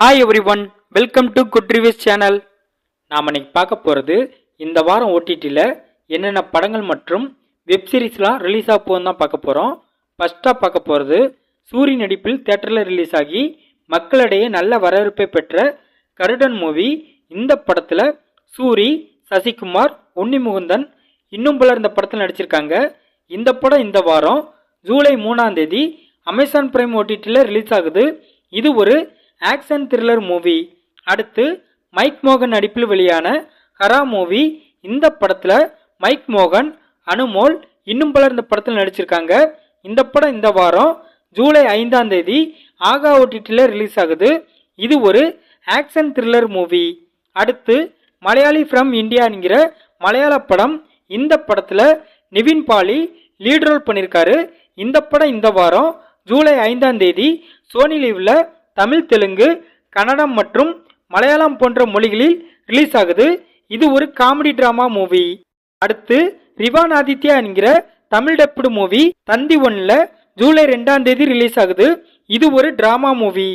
Hi everyone welcome to good reviews channel நாம் இன்னைக்கு பார்க்க போகிறது இந்த வாரம் ஓடிடியில் என்னென்ன படங்கள் மற்றும் வெப் சீரிஸ்லாம் ரிலீஸ் ஆக போகுதுன்னு தான் பார்க்க போகிறோம் ஃபஸ்ட்டாக பார்க்க போகிறது சூரி நடிப்பில் தேட்டரில் ரிலீஸ் ஆகி மக்களிடையே நல்ல வரவேற்பை பெற்ற கருடன் மூவி இந்த படத்தில் சூரி சசிகுமார் உன்னி முகுந்தன் இன்னும் பலர் இந்த படத்தில் நடிச்சிருக்காங்க. இந்த படம் இந்த வாரம் ஜூலை மூணாம் தேதி அமேசான் பிரைம் ஓடிடியில் ரிலீஸ் ஆகுது. இது ஒரு ஆக்ஷன் த்ரில்லர் மூவி அடுத்து மைக் மோகன் நடிப்பில் வெளியான ஹரா மூவி. இந்த படத்தில் மைக் மோகன் அனுமோல் இன்னும் பலர் இந்த படத்தில் நடிச்சிருக்காங்க. இந்த படம் இந்த வாரம் ஜூலை ஐந்தாம் தேதி ஆகா ஓடிடியில் ரிலீஸ் ஆகுது. இது ஒரு ஆக்ஷன் த்ரில்லர் மூவி அடுத்து மலையாளி ஃப்ரம் இந்தியாங்கிற மலையாள படம். இந்த படத்தில் நிவின் பாலி லீட் ரோல் பண்ணியிருக்காரு இந்த படம் இந்த வாரம் ஜூலை ஐந்தாம் தேதி சோனி லீவில் தமிழ் தெலுங்கு கன்னடம் மற்றும் மலையாளம் போன்ற மொழிகளில் ரிலீஸ் ஆகுது. இது ஒரு காமெடி டிராமா மூவி அடுத்து ரிவான் ஆதித்யா என்கிற தமிழ் டப்புடு மூவி தந்தி ஒன்ல ஜூலை ரெண்டாம் தேதி ரிலீஸ் ஆகுது. இது ஒரு டிராமா மூவி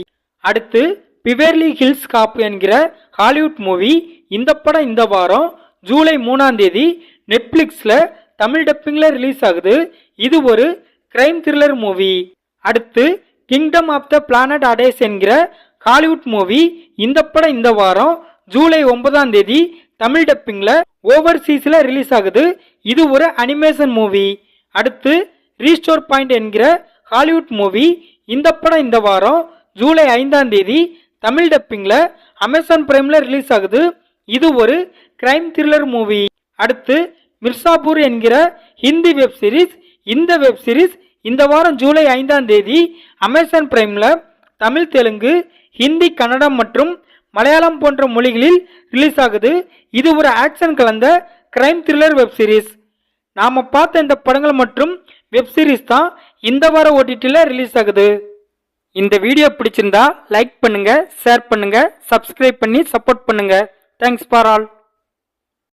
அடுத்து பிவேர்லி ஹில்ஸ் காப் என்கிற ஹாலிவுட் மூவி இந்த படம் இந்த வாரம் ஜூலை மூணாம் தேதி நெட்ஃப்ளிக்ஸில் தமிழ் டப்பிங்கில் ரிலீஸ் ஆகுது. இது ஒரு கிரைம் த்ரில்லர் மூவி அடுத்து Kingdom of the Planet Apes என்கிற ஹாலிவுட் மூவி இந்த படம் இந்த வாரம் ஜூலை ஒன்பதாம் தேதி தமிழ் டப்பிங்கில் ஓவர்சீஸில் ரிலீஸ் ஆகுது. இது ஒரு அனிமேஷன் மூவி அடுத்து ரீஸ்டோர் பாயிண்ட் என்கிற ஹாலிவுட் மூவி இந்த படம் இந்த வாரம் ஜூலை ஐந்தாம் தேதி தமிழ் டப்பிங்கில் அமேசான் பிரைமில் ரிலீஸ் ஆகுது. இது ஒரு கிரைம் த்ரில்லர் மூவி அடுத்து மிர்சாபூர் என்கிற ஹிந்தி வெப் சீரிஸ் இந்த வெப் சீரிஸ் இந்த வாரம் ஜூலை ஐந்தாம் தேதி அமேசான் பிரைமில் தமிழ் தெலுங்கு ஹிந்தி கன்னடம் மற்றும் மலையாளம் போன்ற மொழிகளில் ரிலீஸ் ஆகுது. இது ஒரு ஆக்ஷன் கலந்த கிரைம் த்ரில்லர் வெப் சீரிஸ் நாம் பார்த்த இந்த படங்கள் மற்றும் வெப் சீரிஸ் தான் இந்த வார ஓடிடியில் ரிலீஸ் ஆகுது. இந்த வீடியோ பிடிச்சிருந்தா லைக் பண்ணுங்கள் ஷேர் பண்ணுங்கள் சப்ஸ்கிரைப் பண்ணி சப்போர்ட் பண்ணுங்கள் தேங்க்ஸ் ஃபார் ஆல்